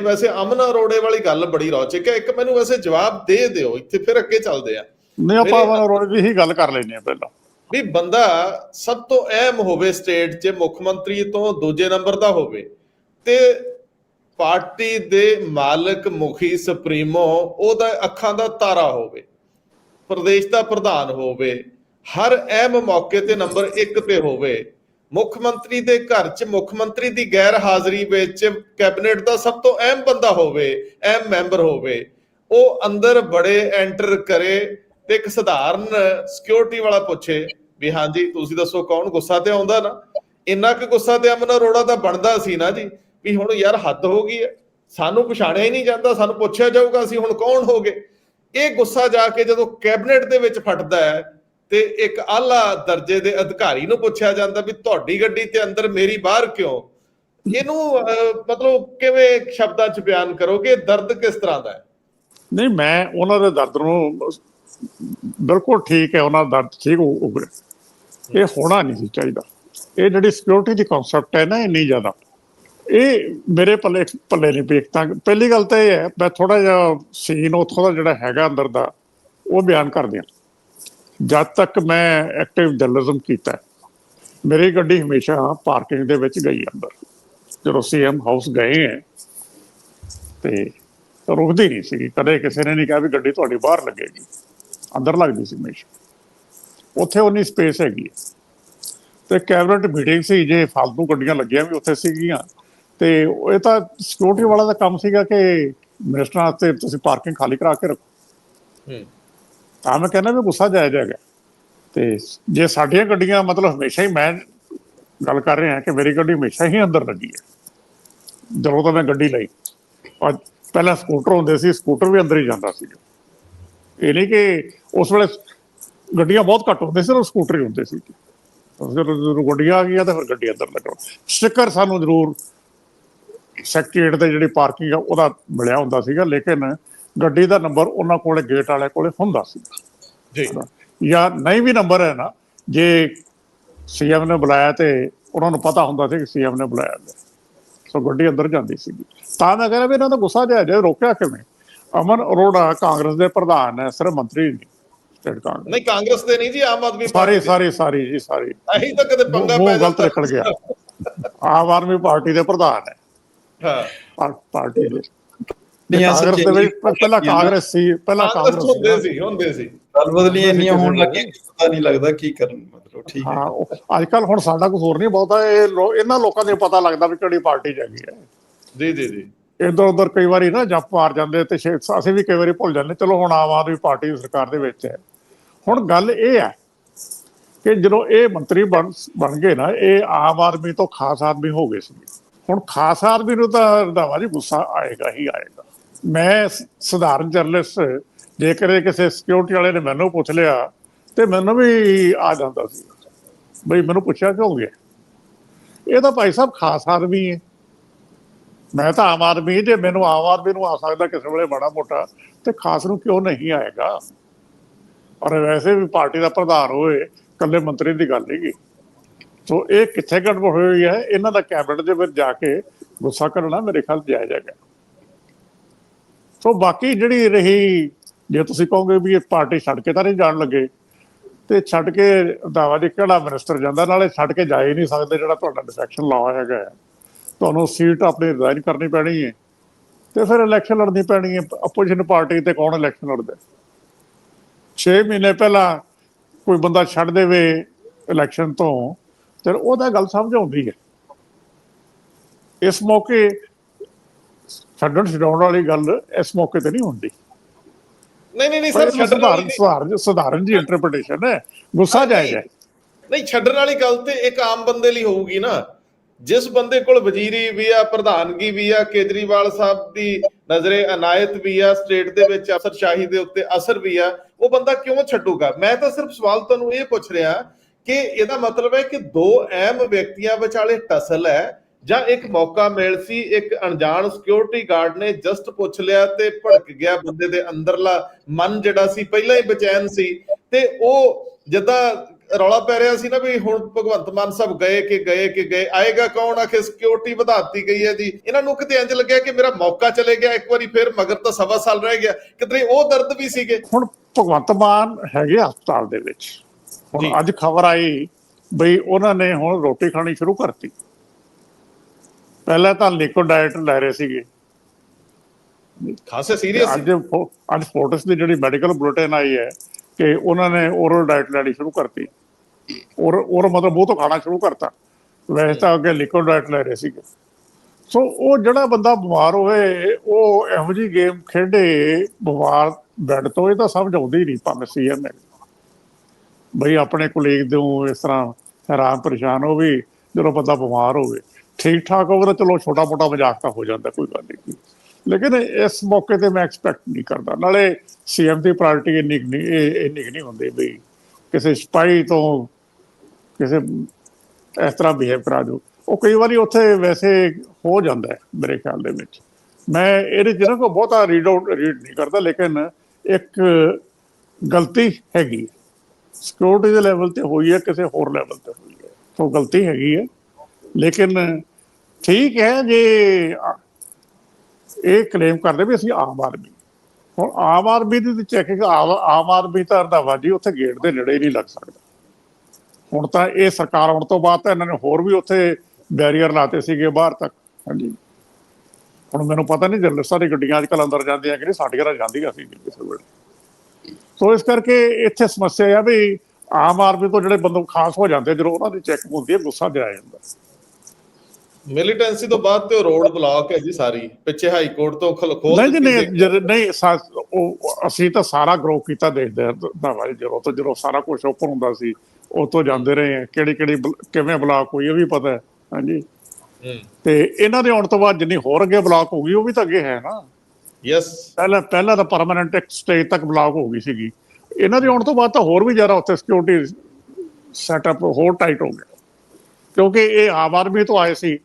ਵੈਸੇ ਅਮਨ ਅਰੋੜੇ ਵਾਲੀ ਗੱਲ ਬੜੀ ਰੌਚਕ ਹੈ। ਇੱਕ ਮੈਨੂੰ ਵੈਸੇ ਜਵਾਬ ਦੇ ਦਿਓ ਇੱਥੇ ਫਿਰ ਅੱਗੇ ਚੱਲਦੇ ਆ ਨਹੀਂ ਆਪਾਂ ਮੇਰੇ- ਰੋਡ ਦੀ ਹੀ ਗੱਲ ਕਰ ਲੈਂਦੇ ਆ ਪਹਿਲਾਂ। ਵੀ ਬੰਦਾ ਸਭ ਤੋਂ ਅਹਿਮ ਹੋਵੇ ਸਟੇਟ 'ਚ ਮੁੱਖ ਮੰਤਰੀ ਤੋਂ ਦੂਜੇ ਨੰਬਰ ਦਾ ਹੋਵੇ ਤੇ ਪਾਰਟੀ ਦੇ ਮਾਲਕ ਮੁਖੀ ਸੁਪਰੀਮੋ ਉਹਦਾ ਅੱਖਾਂ ਦਾ ਤਾਰਾ ਹੋਵੇ ਪ੍ਰਦੇਸ਼ ਦਾ ਪ੍ਰਧਾਨ ਹੋਵੇ ਹਰ ਅਹਿਮ ਮੌਕੇ ਤੇ ਨੰਬਰ 1 ਤੇ ਹੋਵੇ ਮੁੱਖ ਮੰਤਰੀ ਦੇ ਘਰ 'ਚ, ਮੁੱਖ ਮੰਤਰੀ ਦੀ ਗੈਰ ਹਾਜ਼ਰੀ ਵਿੱਚ ਕੈਬਨਿਟ ਦਾ ਸਭ ਤੋਂ ਅਹਿਮ ਬੰਦਾ ਹੋਵੇ, ਅਹਿਮ ਮੈਂਬਰ ਹੋਵੇ, ਉਹ ਅੰਦਰ ਬੜੇ ਐਂਟਰ ਕਰੇ ਤੇ ਇੱਕ ਸਧਾਰਨ ਸਿਕਿਉਰਿਟੀ ਵਾਲਾ ਪੁੱਛੇ ਵੀ ਹਾਂਜੀ, ਤੁਸੀਂ ਦੱਸੋ ਕੌਣ? ਗੁੱਸਾ ਤੇ ਆਉਂਦਾ ਨਾ। ਇੰਨਾ ਕੁ ਗੁੱਸਾ ਤੇ ਅਮਨ ਅਰੋੜਾ ਦਾ ਬਣਦਾ ਸੀ ਨਾ ਜੀ, ਵੀ ਹੁਣ ਯਾਰ ਹੱਦ ਹੋ ਗਈ ਹੈ। ਸਾਨੂੰ ਪਛਾਣਿਆ ਹੀ ਨਹੀਂ ਜਾਂਦਾ, ਸਾਨੂੰ ਪੁੱਛਿਆ ਜਾਊਗਾ ਅਸੀਂ ਹੁਣ ਕੌਣ ਹੋਗੇ। ਇਹ ਗੁੱਸਾ ਜਾ ਕੇ ਜਦੋਂ ਕੈਬਨਿਟ ਦੇ ਵਿੱਚ ਫਟਦਾ ਹੈ ਤੇ ਇੱਕ ਆਲਾ ਦਰਜੇ ਦੇ ਅਧਿਕਾਰੀ ਨੂੰ ਪੁੱਛਿਆ ਜਾਂਦਾ ਵੀ ਤੁਹਾਡੀ ਗੱਡੀ ਤੇ ਅੰਦਰ ਮੇਰੀ ਬਾਹਰ ਕਿਉਂ? ਇਹਨੂੰ ਮਤਲਬ ਕਿਵੇਂ ਸ਼ਬਦਾਂ 'ਚ ਬਿਆਨ ਕਰੋਗੇ? ਦਰਦ ਕਿਸ ਤਰ੍ਹਾਂ ਦਾ ਹੈ? ਨਹੀਂ, ਮੈਂ ਉਹਨਾਂ ਦੇ ਦਰਦ ਨੂੰ ਬਿਲਕੁਲ ਠੀਕ ਹੈ, ਉਹਨਾਂ ਦਾ ਦਰਦ ਠੀਕ ਹੋ ਉਗੜ ਇਹ ਹੋਣਾ ਨਹੀਂ ਸੀ ਚਾਹੀਦਾ। ਇਹ ਜਿਹੜੀ ਸਿਕਿਉਰਿਟੀ ਦੀ ਕਨਸੈਪਟ ਹੈ ਨਾ ਇੰਨੀ ਜ਼ਿਆਦਾ। ਇਹ ਮੇਰੇ ਪੱਲੇ ਪੱਲੇ ਨਹੀਂ ਪੇਕ ਤਾਂ ਪਹਿਲੀ ਗੱਲ ਤਾਂ ਇਹ ਹੈ, ਮੈਂ ਥੋੜਾ ਜਿਹਾ ਸੀਨ ਉੱਥੋਂ ਦਾ ਜਿਹੜਾ ਹੈਗਾ ਅੰਦਰ ਦਾ, ਉਹ ਬਿਆਨ ਕਰ ਦਿਆਂ ਜਦ ਤੱਕ ਮੈਂ ਐਕਟਿਵ ਜਰਨਲਿਜ਼ਮ ਕੀਤਾ, ਮੇਰੀ ਗੱਡੀ ਹਮੇਸ਼ਾ ਪਾਰਕਿੰਗ ਦੇ ਵਿੱਚ ਗਈ ਅੰਦਰ। ਜਦੋਂ ਸੀਐਮ ਹਾਊਸ ਗਏ ਹੈ, ਤੇ ਰੁਕਦੀ ਨਹੀਂ ਸੀ ਕਦੇ ਕਿਸੇ ਨੇ ਨਹੀਂ ਕਿਹਾ ਵੀ ਗੱਡੀ ਤੁਹਾਡੀ ਬਾਹਰ ਲੱਗੇਗੀ। ਅੰਦਰ ਲੱਗਦੀ ਸੀ ਹਮੇਸ਼ਾ। ਉੱਥੇ ਉਨੀ ਸਪੇਸ ਹੈਗੀ ਹੈ। ਤੇ ਕੈਬਨਿਟ ਮੀਟਿੰਗ ਸੀ, ਜੇ ਫालतू ਗੱਡੀਆਂ ਲੱਗੀਆਂ ਵੀ ਉੱਥੇ ਸੀਗੀਆਂ। ਤੇ ਇਹ ਤਾਂ ਸਿਕਿਉਰਿਟੀ ਵਾਲਾ ਦਾ ਕੰਮ ਸੀਗਾ ਕਿ ਮਿਨਿਸਟਰਾਂ ਤੇ ਤੁਸੀਂ ਪਾਰਕਿੰਗ ਖਾਲੀ ਕਰਾ ਕੇ ਰੱਖੋ। ਹੂੰ। ਤਾਂ ਮੈਂ ਕਹਿੰਦਾ ਵੀ ਗੁੱਸਾ ਜਾਇਜ਼ ਹੈਗਾ। ਤੇ ਜੇ ਸਾਡੀਆਂ ਗੱਡੀਆਂ, ਮਤਲਬ ਹਮੇਸ਼ਾ ਹੀ ਮੈਂ ਗੱਲ ਕਰ ਰਿਹਾ ਕਿ ਮੇਰੀ ਗੱਡੀ ਹਮੇਸ਼ਾ ਹੀ ਅੰਦਰ ਲੱਗੀ ਹੈ। ਜਦੋਂ ਤੋਂ ਮੈਂ ਗੱਡੀ ਲਈ। ਔਰ ਪਹਿਲਾਂ ਸਕੂਟਰ ਹੁੰਦੇ ਸੀ, ਸਕੂਟਰ ਵੀ ਅੰਦਰ ਹੀ ਜਾਂਦਾ ਸੀ। ਇਹ ਨਹੀਂ ਕਿ ਉਸ ਵੇਲੇ ਗੱਡੀਆਂ ਬਹੁਤ ਘੱਟ ਹੁੰਦੇ ਸੀ ਉਹ ਸਕੂਟਰ ਹੀ ਹੁੰਦੇ ਸੀ। ਜਦੋਂ ਜਦੋਂ ਗੱਡੀਆਂ ਆ ਗਈਆਂ ਤਾਂ ਫਿਰ ਗੱਡੀ ਅੰਦਰ ਲੱਗੋ ਸਟicker ਸਾਨੂੰ ਜ਼ਰੂਰ ਸੈਕਟਰੀਏਟ ਤੇ ਜਿਹੜੀ ਪਾਰਕਿੰਗ ਆ, ਉਹਦਾ ਮਿਲਿਆ ਹੁੰਦਾ ਸੀਗਾ। ਲੇਕਿਨ ਗੱਡੀ ਦਾ ਨੰਬਰ ਉਹਨਾਂ ਕੋਲੇ ਗੇਟ ਵਾਲੇ ਕੋਲੇ ਹੁੰਦਾ ਸੀ। ਜੀ। ਜਾਂ ਨਹੀਂ ਵੀ ਨੰਬਰ ਹੈ ਨਾ ਜੇ ਸੀਐਮ ਨੇ ਬੁਲਾਇਆ ਤੇ ਉਹਨਾਂ ਨੂੰ ਪਤਾ ਹੁੰਦਾ ਸੀ ਕਿ ਸੀਐਮ ਨੇ ਬੁਲਾਇਆ। ਸੋ ਗੱਡੀ ਅੰਦਰ ਜਾਂਦੀ ਸੀ ਤਾਂ ਮੈਂ ਕਹਿੰਦਾ ਵੀ ਇਹਨਾਂ ਦਾ ਗੁੱਸਾ ਜਿਹਾ ਜੇ ਰੋਕਿਆ ਕਿਵੇਂ? ਅਮਨ ਅਰੋੜਾ ਕਾਂਗਰਸ ਦੇ ਪ੍ਰਧਾਨ ਹੈ ਸਿਰਫ ਮੰਤਰੀ ਨਹੀਂ ਸਟੇਟ ਕਾਂਗਰਸ ਨਹੀਂ ਕਾਂਗਰਸ ਦੇ ਨਹੀਂ ਜੀ ਆਮ ਆਦਮੀ ਸਾਰੇ। ਸਾਰੇ ਸਾਰੀ ਜੀ ਸਾਰੀ। ਅਸੀਂ ਤਾਂ ਕਦੇ ਪੰਗਾ ਪੈ ਗਲਤ। ਨਿਕਲ ਗਿਆ। ਆਮ ਆਦਮੀ ਪਾਰਟੀ ਦੇ ਪ੍ਰਧਾਨ ਹੈ। ਹਾਂ। ਪਾਰਟੀ ਦੇ। ਨਹੀਂ, ਕਾਂਗਰਸ ਦੇ ਵਿੱਚ ਪਹਿਲਾਂ ਕਾਂਗਰਸ ਸੀ ਪਹਿਲਾਂ ਕਾਂਗਰਸ ਹੁੰਦੇ ਸੀ। ਹੁੰਦੇ ਸੀ। ਗੱਲ ਬਦਲੀਆਂ ਇੰਨੀਆਂ ਹੋਣ ਕਿ ਪਤਾ ਨਹੀਂ ਲੱਗਦਾ ਕੀ ਕਰਨ ਮਤਲਬ ਠੀਕ ਹੈ। ਹਾਂ ਅੱਜ ਕੱਲ ਹੁਣ ਸਾਡਾ ਕੁਝ ਹੋਰ ਨਹੀਂ ਬਹੁਤਾ ਇਹ ਇਹਨਾਂ ਲੋਕਾਂ ਨੂੰ ਪਤਾ ਲੱਗਦਾ ਵੀ ਕਿਹੜੀ ਪਾਰਟੀ ਚ ਹੈਗੀ ਹੈ। ਜੀ ਜੀ ਜੀ। ਇਧਰ ਉਧਰ ਕਈ ਵਾਰੀ ਨਾ ਜੱਪ ਮਾਰ ਜਾਂਦੇ ਤੇ ਅਸੀਂ ਵੀ ਕਈ ਵਾਰੀ ਭੁੱਲ ਜਾਂਦੇ ਚਲੋ ਹੁਣ ਆਮ ਆਦਮੀ ਪਾਰਟੀ ਦੀ ਸਰਕਾਰ ਦੇ ਵਿੱਚ ਹੈ। ਹੁਣ ਗੱਲ ਇਹ ਹੈ ਕਿ ਜਦੋਂ ਇਹ ਮੰਤਰੀ ਬਣ ਬਣ ਗਏ ਨਾ ਇਹ ਆਮ ਆਦਮੀ ਤੋਂ ਖਾਸ ਆਦਮੀ ਹੋ ਗਏ ਸੀ। ਹੁਣ ਖਾਸ ਆਦਮੀ ਨੂੰ ਤਾਂ ਰੰਧਾਵਾ ਜੀ ਗੁੱਸਾ ਆਏਗਾ ਹੀ ਆਏਗਾ। ਮੈਂ ਸਧਾਰਨ ਜਰਨਲਿਸਟ ਜੇਕਰ ਇਹ ਕਿਸੇ ਸਿਕਿਉਰਿਟੀ ਵਾਲੇ ਨੇ ਮੈਨੂੰ ਪੁੱਛ ਲਿਆ, ਤੇ ਮੈਨੂੰ ਵੀ ਆ ਜਾਂਦਾ ਸੀ। ਬਈ ਮੈਨੂੰ ਪੁੱਛਿਆ ਕਿਉਂ ਗਿਆ? ਇਹ ਤਾਂ ਭਾਈ ਸਾਹਿਬ ਖਾਸ ਆਦਮੀ ਹੈ। ਮੈਂ ਤਾਂ ਆਮ ਆਦਮੀ ਜੇ ਮੈਨੂੰ ਆਮ ਆਦਮੀ ਨੂੰ ਆ ਸਕਦਾ ਕਿਸੇ ਵੇਲੇ ਬੜਾ ਮੋਟਾ, ਤੇ ਖਾਸ ਨੂੰ ਕਿਉਂ ਨਹੀਂ ਆਏਗਾ? ਔਰ ਵੈਸੇ ਵੀ ਪਾਰਟੀ ਦਾ ਪ੍ਰਧਾਨ ਹੋਏ ਕੱਲੇ ਮੰਤਰੀ ਦੀ ਗੱਲ ਨਹੀਂ ਗੀ ਸੋ ਇਹ ਕਿੱਥੇ ਗੜਬੜ ਹੋਈ ਹੈ? ਇਹਨਾਂ ਦਾ ਕੈਬਨਿਟ ਦੇ ਵਿੱਚ ਜਾ ਕੇ ਗੁੱਸਾ ਕਰਨਾ ਮੇਰੇ ਖਿਆਲ ਜਾਇਜ਼ ਹੈਗਾ। ਸੋ ਬਾਕੀ ਜਿਹੜੀ ਰਹੀ, ਜੇ ਤੁਸੀਂ ਕਹੋਗੇ ਵੀ ਇਹ ਪਾਰਟੀ ਛੱਡ ਕੇ ਤਾਂ ਨਹੀਂ ਜਾਣ ਲੱਗੇ, ਤੇ ਛੱਡ ਕੇ ਦਾਵਾ ਦੀ ਕਿਹੜਾ ਮਿਨਿਸਟਰ ਜਾਂਦਾ, ਨਾਲੇ ਛੱਡ ਕੇ ਜਾ ਹੀ ਨਹੀਂ ਸਕਦੇ ਜਿਹੜਾ ਤੁਹਾਡਾ ਡਿਫੈਕਸ਼ਨ ਲਾ ਹੈਗਾ ਤੁਹਾਨੂੰ ਸੀਟ ਆਪਣੀ ਰਿਜ਼ਾਈਨ ਕਰਨੀ ਪੈਣੀ ਹੈ ਤੇ ਫਿਰ ਇਲੈਕਸ਼ਨ ਲੜਨੀ ਪੈਣੀ ਹੈ। ਆਪੋਜੀਸ਼ਨ ਪਾਰਟੀ ਤੇ ਕੌਣ ਇਲੈਕਸ਼ਨ ਲੜਦਾ 6 ਮਹੀਨੇ ਪਹਿਲਾਂ ਕੋਈ ਬੰਦਾ ਛੱਡ ਦੇਵੇ ਇਲੈਕਸ਼ਨ ਤੋਂ ਤੇ ਉਹਦਾ ਗੱਲ ਸਮਝ ਆਉਂਦੀ ਹੈ। ਇਸ ਮੌਕੇ ਛੱਡਣ ਛਡਾਉਣ ਵਾਲੀ ਗੱਲ ਇਸ ਮੌਕੇ ਤੇ ਨਹੀਂ ਹੁੰਦੀ। ਨਹੀਂ ਨਹੀਂ ਨਹੀਂ ਸਰ ਛੱਡਣ ਵਾਲੀ ਸਧਾਰਨ। ਸਧਾਰਨ ਸਧਾਰਨ ਜੀ ਇੰਟਰਪ੍ਰੀਟੇਸ਼ਨ ਹੈ। ਗੁੱਸਾ ਜਾਇਜ਼ ਨਹੀਂ ਛੱਡਣ ਵਾਲੀ ਗੱਲ ਤੇ ਇੱਕ ਆਮ ਬੰਦੇ ਲਈ ਹੋਊਗੀ ਨਾ। ਜਿਸ ਬੰਦੇ ਕੋਲ ਵਜ਼ੀਰੀ ਵੀ ਆ ਪ੍ਰਧਾਨਗੀ ਵੀ ਆ ਕੇਜਰੀਵਾਲ ਸਾਹਿਬ ਦੀ ਨਜ਼ਰੇ ਅਨਾਇਤ ਵੀ ਆ ਸਟੇਟ ਦੇ ਵਿੱਚ ਅਫਸਰਸ਼ਾਹੀ ਦੇ ਉੱਤੇ ਅਸਰ ਵੀ ਆ ਉਹ ਬੰਦਾ ਕਿਉਂ ਛੱਡੂਗਾ? ਮੈਂ ਤਾਂ ਸਿਰਫ ਸਵਾਲ ਤੁਹਾਨੂੰ ਇਹ ਪੁੱਛ ਰਿਹਾ ਕਿ ਇਹਦਾ ਮਤਲਬ ਹੈ ਕਿ ਦੋ ਅਹਿਮ ਵਿਅਕਤੀਆਂ ਵਿਚਾਲੇ ਟਸਲ ਹੈ ਜਾਂ ਇੱਕ ਮੌਕਾ ਮਿਲ ਸੀ ਇੱਕ ਅਣਜਾਣ ਸਿਕਿਉਰਿਟੀ ਗਾਰਡ ਨੇ ਜਸਟ ਪੁੱਛ ਲਿਆ ਤੇ ਭੜਕ ਗਿਆ ਬੰਦੇ ਦੇ ਅੰਦਰਲਾ ਮਨ ਜਿਹੜਾ ਸੀ ਪਹਿਲਾਂ ਹੀ ਬੇਚੈਨ ਸੀ ਤੇ ਉਹ ਜਿੱਦਾਂ ਰੌਲਾ ਪੈ ਰਿਹਾ ਸੀ ਨਾ ਵੀ ਹੁਣ ਭਗਵੰਤ ਮਾਨ ਸਾਹਿਬ ਗਏ ਕਿ ਗਏ ਕਿ ਗਏ ਆਏਗਾ ਕੌਣ? ਆਖੇ ਸਿਕਿਉਰਿਟੀ ਵਧਾਤੀ ਗਈ ਹੈ ਜੀ। ਇਹਨਾਂ ਨੂੰ ਕਿਤੇ ਇੰਜ ਲੱਗਿਆ ਕਿ ਮੇਰਾ ਮੌਕਾ ਚਲੇ ਗਿਆ ਇੱਕ ਵਾਰੀ ਫਿਰ ਮਗਰ ਤਾਂ ਸਵਾ ਸਾਲ ਰਹਿ ਗਿਆ। ਕਿਤੇ ਉਹ ਦਰਦ ਵੀ ਸੀਗੇ। ਹੁਣ ਭਗਵੰਤ ਮਾਨ ਹੈਗੇ ਹਸਪਤਾਲ ਦੇ ਵਿੱਚ। ਹੁਣ ਅੱਜ ਖਬਰ ਆਈ ਬਈ ਉਹਨਾਂ ਨੇ ਹੁਣ ਰੋਟੀ ਖਾਣੀ ਸ਼ੁਰੂ ਕਰਤੀ। ਪਹਿਲਾਂ ਤਾਂ ਲਿਕੁਇਡ ਡਾਈਟ ਲੈ ਰਹੇ ਸੀਗੇ। ਖਾਸੇ ਸੀਰੀਅਸ ਅੱਜ ਅੱਜ ਫੋਰਟਿਸ ਦੀ ਜਿਹੜੀ ਮੈਡੀਕਲ ਬੁਲੇਟਿਨ ਆਈ ਹੈ ਕਿ ਉਹਨਾਂ ਨੇ ਓਰਲ ਡਾਈਟ ਲੈਣੀ ਸ਼ੁਰੂ ਕਰਤੀ। ਔਰ ਔਰ ਮਤਲਬ ਉਹ ਤੋਂ ਖਾਣਾ ਸ਼ੁਰੂ ਕਰਤਾ। ਵੈਸੇ ਤਾਂ ਅੱਗੇ ਲਿਕੁਇਡ ਡਾਈਟ ਲੈ ਰਹੇ ਸੀਗੇ। ਸੋ ਉਹ ਜਿਹੜਾ ਬੰਦਾ ਬਿਮਾਰ ਹੋਵੇ ਉਹ ਇਹੋ ਜਿਹੀ ਗੇਮ ਖੇਡੇ ਬਿਮਾਰ ਬੈੱਡ ਤੋਂ ਇਹ ਤਾਂ ਸਮਝ ਆਉਂਦੀ ਨਹੀਂ ਭਾਵੇਂ ਸੀਐਮ ਹੈ। ਬਈ ਆਪਣੇ ਕੁਲੀਗ ਨੂੰ ਇਸ ਤਰ੍ਹਾਂ ਹੈਰਾਨ ਪਰੇਸ਼ਾਨ ਹੋਵੇ ਜਦੋਂ ਬੰਦਾ ਬਿਮਾਰ ਹੋਵੇ। ਠੀਕ ਠਾਕ ਹੋਵੇ ਤਾਂ ਚਲੋ ਛੋਟਾ ਮੋਟਾ ਮਜ਼ਾਕ ਤਾਂ ਹੋ ਜਾਂਦਾ, ਕੋਈ ਗੱਲ ਨਹੀਂ। ਲੇਕਿਨ ਇਸ ਮੌਕੇ ਤੇ ਮੈਂ ਐਕਸਪੈਕਟ ਨਹੀਂ ਕਰਦਾ। ਨਾਲੇ ਸੀਐਮ ਦੀ ਪ੍ਰਾਇੋਰਟੀ ਇੰਨੀ ਕੁ ਨਹੀਂ ਇੰਨੀ ਕੁ ਨਹੀਂ ਹੁੰਦੀ ਵੀ ਕਿਸੇ ਸਪਾਈ ਤੋਂ ਕਿਸੇ ਇਸ ਤਰ੍ਹਾਂ ਬਿਹੇਵ ਕਰਾ ਦਿਓ। ਉਹ ਕਈ ਵਾਰੀ ਉੱਥੇ ਵੈਸੇ ਹੋ ਜਾਂਦਾ ਹੈ, ਮੇਰੇ ਖਿਆਲ ਦੇ ਵਿੱਚ। ਮੈਂ ਇਹਦੇ ਜਿਹਨਾਂ ਕੋ ਬਹੁਤਾ ਰੀਡ ਆਊਟ ਰੀਡ ਨਹੀਂ ਕਰਦਾ, ਲੇਕਿਨ ਇੱਕ ਗਲਤੀ ਹੈਗੀ ਸਿਕਿਉਰਿਟੀ ਦੇ ਲੈਵਲ ਤੇ ਹੋਈ ਹੈ, ਕਿਸੇ ਹੋਰ ਲੈਵਲ ਤੇ ਹੋਈ ਹੈ। ਸੋ ਗਲਤੀ ਹੈਗੀ ਹੈ। ਲੇਕਿਨ ਠੀਕ ਹੈ ਜੇ ਇਹ ਕਲੇਮ ਕਰਦੇ ਵੀ ਅਸੀਂ ਆਮ ਆਦਮੀ। ਹੁਣ ਆਮ ਆਦਮੀ ਦੀ ਚੈਕਿੰਗ ਆਮ ਆਦਮੀ ਤਾਂ ਰੰਧਾਵਾਜੀ ਉੱਥੇ ਗੇਟ ਦੇ ਨੇੜੇ ਹੀ ਨਹੀਂ ਲੱਗ ਸਕਦਾ। ਹੁਣ ਤਾਂ ਇਹ ਸਰਕਾਰ ਆਉਣ ਤੋਂ ਬਾਅਦ ਤਾਂ ਇਹਨਾਂ ਨੇ ਹੋਰ ਵੀ ਉੱਥੇ ਬੈਰੀਅਰ ਲਾਤੇ ਸੀਗੇ ਬਾਹਰ ਤੱਕ। ਹਾਂਜੀ। ਹੁਣ ਮੈਨੂੰ ਪਤਾ ਨਹੀਂ ਜਰਨਲਿਸਟਾਂ ਦੀ ਗੱਡੀਆਂ ਅੱਜਕੱਲ ਅੰਦਰ ਜਾਂਦੀਆਂ ਕਿ ਨਹੀਂ, ਸਾਡੀਆਂ ਤਾਂ ਜਾਂਦੀਆਂ ਸੀ ਕਿਸੇ ਵੇਲੇ। ਸੋ ਇਸ ਕਰਕੇ ਇੱਥੇ ਸਮੱਸਿਆ ਆ ਵੀ ਆਮ ਆਦਮੀ ਤੋਂ ਜਿਹੜੇ ਬੰਦੇ ਖਾਸ ਹੋ ਜਾਂਦੇ ਜਦੋਂ ਉਹਨਾਂ ਦੀ ਚੈਕਿੰਗ ਹੁੰਦੀ ਹੈ, ਗੁੱਸਾ ਜਿਹਾ ਆ ਜਾਂਦਾ। ਮਿਲੀਟੈਂਸੀ ਤੋਂ ਬਾਅਦ ਤੇ ਰੋਡ ਬਲਾਕ ਹੈ ਜੀ ਸਾਰੀ। ਪਿੱਛੇ ਹਾਈ ਕੋਰਟ ਤੋਂ ਖਲ ਖੋਲ ਨਹੀਂ ਨਹੀਂ ਨਹੀਂ ਅਸੀਂ ਤਾਂ ਸਾਰਾ ਗਰੋ ਕੀਤਾ ਦੇਖਦੇ ਹਾਂ ਧਾਵਾ ਜਦੋਂ ਤੋਂ ਜਦੋਂ ਸਾਰਾ ਕੁਝ ਓਪਨ ਹੁੰਦਾ ਸੀ ਉਹ ਤੋਂ ਜਾਂਦੇ ਰਹੇ ਹਾਂ। ਕਿਹੜੀ ਕਿਹੜੀ ਕਿਵੇਂ ਬਲਾਕ ਹੋਈ ਇਹ ਵੀ ਪਤਾ ਹੈ। ਹਾਂਜੀ। ਤੇ ਇਹਨਾਂ ਦੇ ਆਉਣ ਤੋਂ ਬਾਅਦ ਜਿੰਨੀ ਹੋਰ ਅੱਗੇ ਬਲਾਕ ਹੋ ਗਈ ਉਹ ਵੀ ਤਾਂ ਅੱਗੇ ਹੈ ਨਾ। ਯੈਸ ਪਹਿਲਾਂ ਪਹਿਲਾਂ ਤਾਂ ਪਰਮਾਨੈਂਟ ਇੱਕ ਸਟੇਜ ਤੱਕ ਬਲਾਕ ਹੋ ਗਈ ਸੀਗੀ। ਇਹਨਾਂ ਦੇ ਆਉਣ ਤੋਂ ਬਾਅਦ ਤਾਂ ਹੋਰ ਵੀ ਜ਼ਿਆਦਾ ਉੱਥੇ ਸਿਕਿਉਰਿਟੀ ਸੈਟਅਪ ਹੋਰ ਟਾਈਟ ਹੋ ਗਿਆ। ਕਿਉਂਕਿ ਇਹ ਆਮ ਆਦਮੀ ਤੋਂ ਆਏ ਸੀ।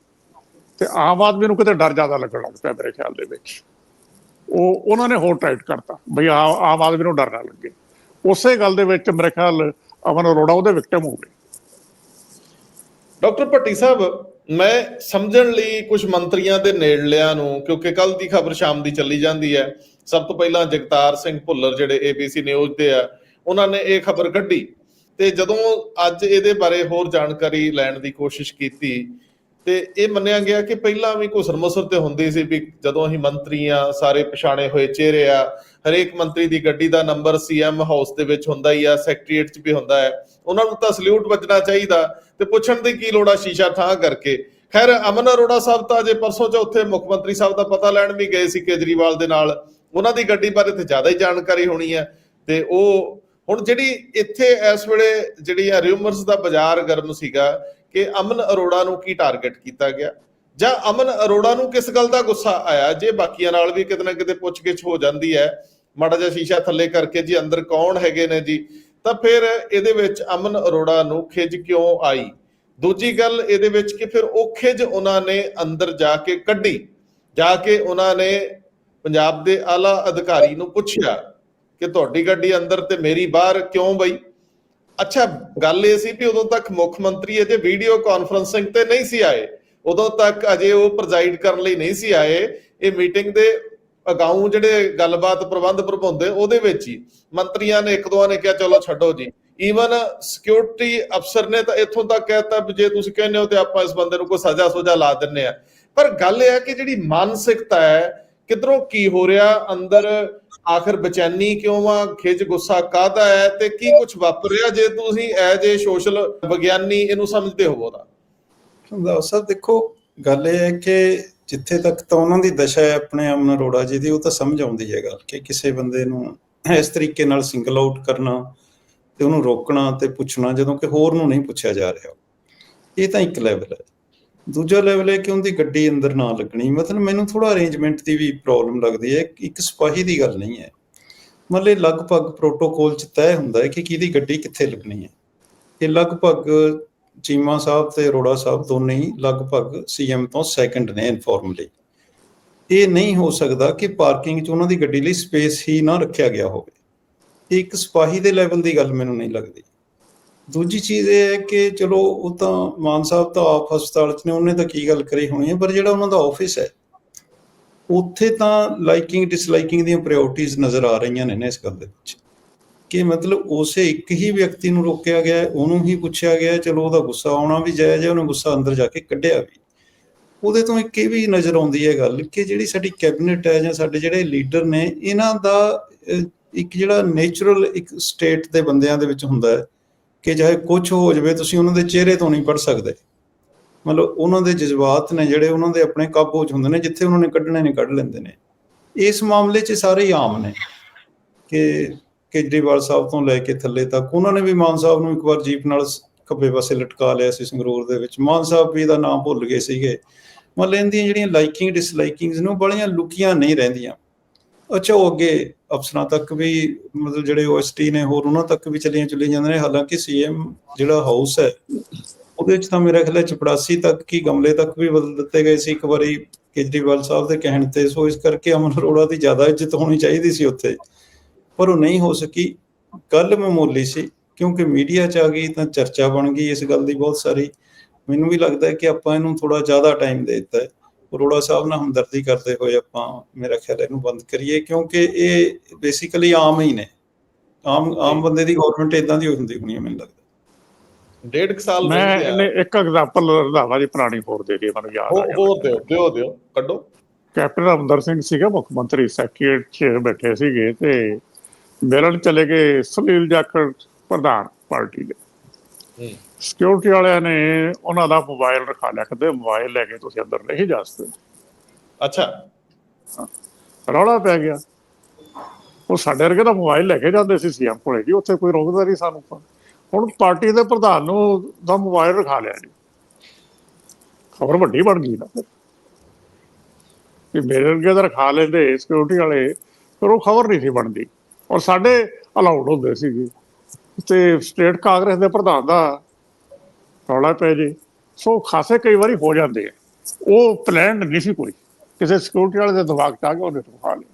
ਤੇ ਆਮ ਆਦਮੀ ਨੂੰ ਕਿਤੇ ਡਰ ਜ਼ਿਆਦਾ ਲੱਗਣ ਲੱਗ ਪਿਆ ਮੇਰੇ ਖਿਆਲ ਦੇ ਵਿੱਚ। ਉਹ, ਉਹਨਾਂ ਨੇ ਹੋਰ ਟਾਈਟ ਕਰਤਾ। ਬਈ ਆਮ ਆਦਮੀ ਨੂੰ ਡਰ ਨਾ ਲੱਗੇ। ਉਸੇ ਗੱਲ ਦੇ ਵਿੱਚ ਮੇਰੇ ਖਿਆਲ ਅਮਨ ਅਰੋੜਾ ਉਹਦੇ ਵਿਕਟਮ ਹੋ ਗਏ। ਡਾਕਟਰ ਭੱਟੀ ਸਾਹਿਬ, ਮੈਂ ਸਮਝਣ ਲਈ ਕੁਝ ਮੰਤਰੀਆਂ ਦੇ ਨੇੜਲਿਆਂ ਨੂੰ, ਕਿਉਂਕਿ ਕੱਲ ਦੀ ਖਬਰ ਸ਼ਾਮ ਦੀ ਚੱਲੀ ਜਾਂਦੀ ਹੈ, ਸਭ ਤੋਂ ਪਹਿਲਾਂ ਜਗਤਾਰ ਸਿੰਘ ਭੁੱਲਰ ਜਿਹੜੇ ABC ਨਿਊਜ਼ ਦੇ ਆ, ਉਹਨਾਂ ਨੇ ਇਹ ਖਬਰ ਕੱਢੀ। ਤੇ ਜਦੋਂ ਅੱਜ ਇਹਦੇ ਬਾਰੇ ਹੋਰ ਜਾਣਕਾਰੀ ਲੈਣ ਦੀ ਕੋਸ਼ਿਸ਼ ਕੀਤੀ ਤੇ ਇਹ ਮੰਨਿਆ ਗਿਆ ਕਿ ਪਹਿਲਾਂ ਵੀ ਘੁਸਰ ਮੁਸਰ ਤੇ ਹੁੰਦੀ ਸੀ ਵੀ ਜਦੋਂ ਅਸੀਂ ਮੰਤਰੀ ਆ, ਸਾਰੇ ਪਛਾਣੇ ਹੋਏ ਚਿਹਰੇ ਆ, ਹਰੇਕ ਮੰਤਰੀ ਦੀ ਗੱਡੀ ਦਾ ਨੰਬਰ ਸੀਐਮ ਹਾਊਸ ਦੇ ਵਿੱਚ ਹੁੰਦਾ ਹੀ ਆ, ਸੈਕਟਰੀਏਟ 'ਚ ਵੀ ਹੁੰਦਾ ਹੈ। ਉਹਨਾਂ ਨੂੰ ਤਾਂ ਸਲੂਟ ਵੱਜਣਾ ਚਾਹੀਦਾ ਤੇ ਪੁੱਛਣ ਦੀ ਕੀ ਲੋੜ ਆ ਸ਼ੀਸ਼ਾ ਥਾਂ ਕਰਕੇ। ਖੈਰ, ਅਮਨ ਅਰੋੜਾ ਸਾਹਿਬ ਤਾਂ ਅਜੇ ਪਰਸੋਂ ਚੌਥੇ ਮੁੱਖ ਮੰਤਰੀ ਸਾਹਿਬ ਦਾ ਪਤਾ ਲੈਣ ਵੀ ਗਏ ਸੀ ਕੇਜਰੀਵਾਲ ਦੇ ਨਾਲ। ਉਹਨਾਂ ਦੀ ਗੱਡੀ ਬਾਰੇ ਤੇ ਜ਼ਿਆਦਾ ਹੀ ਜਾਣਕਾਰੀ ਹੋਣੀ ਹੈ ਤੇ ਉਹ ਹੁਣ ਜਿਹੜੀ ਇੱਥੇ ਇਸ ਵੇਲੇ ਜਿਹੜੀ ਆ ਰਿਊਮਰਸ ਦਾ ਬਾਜ਼ਾਰ ਗਰਮ ਸੀਗਾ ਕਿ ਅਮਨ ਅਰੋੜਾ ਨੂੰ ਕੀ ਟਾਰਗੇਟ ਕੀਤਾ ਗਿਆ? ਜਾਂ ਅਮਨ ਅਰੋੜਾ ਨੂੰ ਕਿਸ ਗੱਲ ਦਾ ਗੁੱਸਾ ਆਇਆ? ਜੇ ਬਾਕੀਆਂ ਨਾਲ ਵੀ ਕਿਤੇ ਨਾ ਕਿਤੇ ਪੁੱਛਗਿੱਛ ਹੋ ਜਾਂਦੀ ਹੈ, ਮਾੜਾ ਜਿਹਾ ਸ਼ੀਸ਼ਾ ਥੱਲੇ ਕਰਕੇ ਜੀ, ਅੰਦਰ ਕੌਣ ਹੈਗੇ ਨੇ ਜੀ? ਤਾਂ ਫਿਰ ਇਹਦੇ ਵਿੱਚ ਅਮਨ ਅਰੋੜਾ ਨੂੰ ਖਿਜ ਕਿਉਂ ਆਈ? ਦੂਜੀ ਗੱਲ ਇਹਦੇ ਵਿੱਚ ਕਿ ਫਿਰ ਉਹ ਖਿਜ ਉਹਨਾਂ ਨੇ ਅੰਦਰ ਜਾ ਕੇ ਕੱਢੀ। ਜਾ ਕੇ ਉਹਨਾਂ ਨੇ ਪੰਜਾਬ ਦੇ ਆਲਾ ਅਧਿਕਾਰੀ ਨੂੰ ਪੁੱਛਿਆ ਕਿ ਤੁਹਾਡੀ ਗੱਡੀ ਅੰਦਰ ਤੇ ਮੇਰੀ ਬਾਹਰ ਕਿਉਂ ਬਈ? ਅੱਛਾ, ਗੱਲ ਇਹ ਸੀ ਵੀ ਉਦੋਂ ਤੱਕ ਮੁੱਖ ਮੰਤਰੀ ਅਜੇ ਵੀਡੀਓ ਕਾਨਫਰੰਸਿੰਗ ਤੇ ਨਹੀਂ ਸੀ ਆਏ। ਉਦੋਂ ਤੱਕ ਅਜੇ ਉਹ ਪ੍ਰੈਜ਼ਾਈਡ ਕਰਨ ਲਈ ਨਹੀਂ ਸੀ ਆਏ। ਇਹ ਮੀਟਿੰਗ ਦੇ ਅਗਾਊਂ ਜਿਹੜੇ ਗੱਲਬਾਤ ਪ੍ਰਬੰਧ ਪ੍ਰਭਾਉਂਦੇ ਉਹਦੇ ਵਿੱਚ ਹੀ ਮੰਤਰੀਆਂ ਨੇ ਇੱਕ ਦੋਆਂ ਨੇ ਕਿਹਾ, ਚਲੋ ਛੱਡੋ ਜੀ। ਈਵਨ ਸਿਕਿਉਰਿਟੀ ਅਫਸਰ ਨੇ ਤਾਂ ਇੱਥੋਂ ਤੱਕ ਕਹਿਤਾ ਵੀ ਜੇ ਤੁਸੀਂ ਕਹਿੰਦੇ ਹੋ ਤੇ ਆਪਾਂ ਇਸ ਬੰਦੇ ਨੂੰ ਕੋਈ ਸਜ਼ਾ ਸੁਜਾ ਲਾ ਦਿੰਨੇ ਆ ਪਰ ਗੱਲ ਇਹ ਹੈ ਕਿ ਜਿਹੜੀ ਮਾਨਸਿਕਤਾ ਹੈ, ਕਿਧਰੋਂ ਕੀ ਹੋ ਰਿਹਾ, ਅੰਦਰ ਆਖਰ ਬੇਚੈਨੀ ਕਿਉਂ ਆ? ਖਿਜ ਗੁੱਸਾ ਕਾਹਦਾ ਹੈ? ਤੇ ਕੀ ਕੁਝ ਵਾਪਰਿਆ ਜੇ ਤੁਸੀਂ ਐਜ ਏ ਸੋਸ਼ਲ ਵਿਗਿਆਨੀ ਇਹਨੂੰ ਸਮਝਦੇ ਹੋਵੋ ਤਾਂ? ਰੰਧਾਵਾ ਸਾਹਿਬ ਦੇਖੋ, ਗੱਲ ਇਹ ਹੈ ਕਿ ਜਿੱਥੇ ਤੱਕ ਤਾਂ ਉਹਨਾਂ ਦੀ ਦਸ਼ਾ ਹੈ ਆਪਣੇ ਅਮਨ ਅਰੋੜਾ ਜੀ ਦੀ, ਉਹ ਤਾਂ ਸਮਝ ਆਉਂਦੀ ਹੈ ਗੱਲ ਕਿ ਕਿਸੇ ਬੰਦੇ ਨੂੰ ਇਸ ਤਰੀਕੇ ਨਾਲ ਸਿੰਗਲ ਆਊਟ ਕਰਨਾ ਤੇ ਉਹਨੂੰ ਰੋਕਣਾ ਤੇ ਪੁੱਛਣਾ ਜਦੋਂ ਕਿ ਹੋਰ ਨੂੰ ਨਹੀਂ ਪੁੱਛਿਆ ਜਾ ਰਿਹਾ। ਇਹ ਤਾਂ ਇੱਕ ਲੈਵਲ ਹੈ। ਦੂਜਾ ਲੈਵਲ ਹੈ ਕਿ ਉਹਦੀ ਗੱਡੀ ਅੰਦਰ ਨਾ ਲੱਗਣੀ। ਮਤਲਬ ਮੈਨੂੰ ਥੋੜਾ ਅਰੇਂਜਮੈਂਟ ਦੀ ਵੀ ਪ੍ਰੋਬਲਮ ਲੱਗਦੀ ਹੈ। ਇੱਕ ਸਿਪਾਹੀ ਦੀ ਗੱਲ ਨਹੀਂ ਹੈ। ਮਤਲਬ ਲਗਭਗ ਪ੍ਰੋਟੋਕੋਲ ਚ ਤੈਅ ਹੁੰਦਾ ਹੈ ਕਿ ਕਿਹਦੀ ਗੱਡੀ ਕਿੱਥੇ ਲੱਗਣੀ ਹੈ। ਇਹ ਲਗਭਗ ਚੀਮਾ ਸਾਹਿਬ ਤੇ ਅਰੋੜਾ ਸਾਹਿਬ ਦੋਨੇ ਹੀ ਲਗਭਗ ਸੀਐਮ ਤੋਂ ਸੈਕੰਡ ਨੇ ਇਨਫੋਰਮਲੀ ਇਹ ਨਹੀਂ ਹੋ ਸਕਦਾ ਕਿ ਪਾਰਕਿੰਗ 'ਚ ਉਹਨਾਂ ਦੀ ਗੱਡੀ ਲਈ ਸਪੇਸ ਹੀ ਨਾ ਰੱਖਿਆ ਗਿਆ ਹੋਵੇ। ਇਹ ਇੱਕ ਸਿਪਾਹੀ ਦੇ ਲੈਵਲ ਦੀ ਗੱਲ ਮੈਨੂੰ ਨਹੀਂ ਲੱਗਦੀ। ਦੂਜੀ ਚੀਜ਼ ਇਹ ਹੈ ਕਿ ਚਲੋ ਉਹ ਤਾਂ ਮਾਨ ਸਾਹਿਬ ਤਾਂ ਆਪ ਹਸਪਤਾਲ 'ਚ ਨੇ, ਉਹਨੇ ਤਾਂ ਕੀ ਗੱਲ ਕਰੀ ਹੋਣੀ ਹੈ, ਪਰ ਜਿਹੜਾ ਉਹਨਾਂ ਦਾ ਆਫਿਸ ਹੈ, ਉੱਥੇ ਤਾਂ ਲਾਈਕਿੰਗ ਡਿਸਲਾਈਕਿੰਗ ਦੀਆਂ ਪ੍ਰਾਇੋਰਟੀਆਂ ਨਜ਼ਰ ਆ ਰਹੀਆਂ ਨੇ ਇਸ ਗੱਲ ਦੇ ਵਿੱਚ। ਕਿ ਮਤਲਬ ਉਸੇ ਇੱਕ ਹੀ ਵਿਅਕਤੀ ਨੂੰ ਰੋਕਿਆ ਗਿਆ ਉਹਨੂੰ ਹੀ ਪੁੱਛਿਆ ਗਿਆ ਚਲੋ ਉਹਦਾ ਗੁੱਸਾ ਆਉਣਾ ਵੀ ਜਾਇਜ਼ ਹੈ, ਉਹਨੇ ਗੁੱਸਾ ਅੰਦਰ ਜਾ ਕੇ ਕੱਢਿਆ ਵੀ। ਉਹਦੇ ਤੋਂ ਇੱਕ ਇਹ ਵੀ ਨਜ਼ਰ ਆਉਂਦੀ ਹੈ ਗੱਲ ਕਿ ਜਿਹੜੀ ਸਾਡੀ ਕੈਬਨਿਟ ਹੈ ਜਾਂ ਸਾਡੇ ਜਿਹੜੇ ਲੀਡਰ ਨੇ, ਇਹਨਾਂ ਦਾ ਇੱਕ ਜਿਹੜਾ ਨੇਚਰਲ ਇੱਕ ਸਟੇਟ ਦੇ ਬੰਦਿਆਂ ਦੇ ਵਿੱਚ ਹੁੰਦਾ ਹੈ ਕਿ ਚਾਹੇ ਕੁਝ ਹੋ ਜਾਵੇ, ਤੁਸੀਂ ਉਹਨਾਂ ਦੇ ਚਿਹਰੇ ਤੋਂ ਨਹੀਂ ਪੜ ਸਕਦੇ। ਮਤਲਬ ਉਹਨਾਂ ਦੇ ਜਜ਼ਬਾਤ ਨੇ ਜਿਹੜੇ ਉਹਨਾਂ ਦੇ ਆਪਣੇ ਕਾਬੂ 'ਚ ਹੁੰਦੇ ਨੇ, ਜਿੱਥੇ ਉਹਨਾਂ ਨੇ ਕੱਢਣੇ ਨੇ, ਕੱਢ ਲੈਂਦੇ ਨੇ। ਇਸ ਮਾਮਲੇ 'ਚ ਸਾਰੇ ਹੀ ਆਮ ਨੇ ਕਿ ਕੇਜਰੀਵਾਲ ਸਾਹਿਬ ਤੋਂ ਲੈ ਕੇ ਥੱਲੇ ਤੱਕ ਉਹਨਾਂ ਨੇ ਵੀ ਮਾਨ ਸਾਹਿਬ ਨੂੰ ਇੱਕ ਵਾਰ ਜੀਪ ਨਾਲ ਖੱਬੇ ਪਾਸੇ ਲਟਕਾ ਲਿਆ ਸੀ ਸੰਗਰੂਰ ਦੇ ਵਿੱਚ। ਮਾਨ ਸਾਹਿਬ ਵੀ ਦਾ ਨਾਮ ਭੁੱਲ ਗਏ ਸੀਗੇ। ਮਤਲਬ ਇਹਦੀਆਂ ਜਿਹੜੀਆਂ ਲਾਈਕਿੰਗ ਡਿਸਲਾਈਕਿੰਗਸ ਨੇ, ਉਹ ਬੜੀਆਂ ਲੁਕੀਆਂ ਨਹੀਂ ਰਹਿੰਦੀਆਂ। ਅੱਛਾ, ਉਹ ਅੱਗੇ ਅਫਸਰਾਂ ਤੱਕ ਵੀ, ਮਤਲਬ ਜਿਹੜੇ ਓਐਸਟੀ ਨੇ ਹੋਰ ਉਹਨਾਂ ਤੱਕ ਵੀ ਚਲੀਆਂ ਚੁਲੀਆਂ ਜਾਂਦੀਆਂ ਨੇ। ਹਾਲਾਂਕਿ ਸੀਐਮ ਜਿਹੜਾ ਹਾਊਸ ਹੈ, ਉਹਦੇ ਵਿੱਚ ਤਾਂ ਮੇਰਾ ਖਿਆਲ ਹੈ ਚਪੜਾਸੀ ਤੱਕ ਕੀ ਗਮਲੇ ਤੱਕ ਵੀ ਬਦਲ ਦਿੱਤੇ ਗਏ ਸੀ। ਇੱਕ ਵਾਰੀ ਕੇਜਰੀਵਾਲ ਸਾਹਿਬ ਦੇ ਕਹਿਣ ਤੇ ਸੋ ਇਸ ਕਰਕੇ ਅਮਨ ਅਰੋੜਾ ਦੀ ਜ਼ਿਆਦਾ ਇੱਜ਼ਤ ਹੋਣੀ ਚਾਹੀਦੀ ਸੀ ਉੱਥੇ। ਪਰ ਉਹ ਨਹੀਂ ਹੋ ਸਕੀ। ਗੱਲ ਮਾਮੂਲੀ ਸੀ, ਕਿਉਂਕਿ ਮੀਡੀਆ 'ਚ ਆ ਗਈ ਤਾਂ ਚਰਚਾ ਬਣ ਗਈ ਇਸ ਗੱਲ ਦੀ ਬਹੁਤ ਸਾਰੀ। ਮੈਨੂੰ ਵੀ ਲੱਗਦਾ ਹੈ ਕਿ ਆਪਾਂ ਇਹਨੂੰ ਥੋੜਾ ਜ਼ਿਆਦਾ ਟਾਈਮ ਦੇ ਦਿੱਤਾ ਹੈ। ਅਰੋੜਾ ਸਾਹਿਬ ਨਾਲ ਹਮਦਰਦੀ ਕਰਦੇ ਹੋਏ ਆਪਾਂ ਮੇਰਾ ਖਿਆਲ ਹੈ ਇਹਨੂੰ ਬੰਦ ਕਰੀਏ ਕਿਉਂਕਿ ਇਹ ਬੇਸਿਕਲੀ ਆਮ ਹੀ ਨੇ। ਆਮ ਆਮ ਬੰਦੇ ਦੀ ਗਵਰਨਮੈਂਟ ਇਦਾਂ ਦੀ ਹੁੰਦੀ ਹੋਣੀ ਹੈ ਮੈਨੂੰ ਲੱਗਦਾ। ਡੇਢ ਸਾਲ ਮੈਂ ਇਹਨੇ ਇੱਕ ਐਗਜ਼ਾਮਪਲ ਰੰਧਾਵਾ ਦੀ ਪੁਰਾਣੀ ਹੋਰ ਦੇ ਕੇ ਮੈਨੂੰ ਯਾਦ ਆ ਉਹ ਗਿਆ। ਉਹ ਦਿਓ ਦਿਓ ਦਿਓ ਕੱਢੋ। ਕੈਪਟਨ ਅਮਰਿੰਦਰ ਸਿੰਘ ਸੀਗਾ ਮੁੱਖ ਮੰਤਰੀ ਸੈਕਟਰੀਏਟ 'ਚ ਬੈਠੇ ਸੀਗੇ ਤੇ ਮਿਲਣ ਚਲੇ ਗਏ ਸੁਨੀਲ ਜਾਖੜ ਪ੍ਰਧਾਨ ਪਾਰਟੀ ਦੇ। ਹੂੰ। ਸਿਕਿਉਰਿਟੀ ਵਾਲਿਆਂ ਨੇ ਉਹਨਾਂ ਦਾ ਮੋਬਾਈਲ ਰਖਾ ਲਿਆ ਕਹਿੰਦੇ ਮੋਬਾਈਲ ਲੈ ਕੇ ਤੁਸੀਂ ਅੰਦਰ ਨਹੀਂ ਜਾ ਸਕਦੇ। ਅੱਛਾ। ਰੌਲਾ ਪੈ ਗਿਆ। ਉਹ ਸਾਡੇ ਵਰਗੇ ਦਾ ਮੋਬਾਈਲ ਲੈ ਕੇ ਜਾਂਦੇ ਸੀ ਸੀਐਮ ਕੋਲੇ ਜੀ ਉੱਥੇ ਕੋਈ ਰੋਕਦਾ ਨਹੀਂ ਸਾਨੂੰ। ਹੁਣ ਪਾਰਟੀ ਦੇ ਪ੍ਰਧਾਨ ਨੂੰ ਦਾ ਮੋਬਾਈਲ ਰਖਾ ਲਿਆ ਜੀ। ਖਬਰ ਵੱਡੀ ਬਣ ਗਈ ਨਾ। ਕਿ ਮੇਰੇ ਵਰਗੇ ਦਾ ਰਖਾ ਲੈਂਦੇ ਸਿਕਿਉਰਿਟੀ ਵਾਲੇ ਫਿਰ ਉਹ ਖਬਰ ਨਹੀਂ ਸੀ ਬਣਦੀ। ਔਰ ਸਾਡੇ ਅਲਾਉਡ ਹੁੰਦੇ ਸੀ ਜੀ ਤੇ ਸਟੇਟ ਕਾਂਗਰਸ ਦੇ ਪ੍ਰਧਾਨ ਦਾ ਰੌਲਾ ਪੈ ਜੇ, ਸੋ ਖਾਸੇ ਕਈ ਵਾਰੀ ਹੋ ਜਾਂਦੇ ਆ। ਉਹ ਪਲਾਨ ਨਹੀਂ ਸੀ ਕੋਈ। ਕਿਸੇ ਸਿਕਿਉਰਿਟੀ ਵਾਲੇ ਦੇ ਦਿਮਾਗ ਚ ਆ ਗਿਆ, ਉਹਨੇ ਰਖਾ ਲਿਆ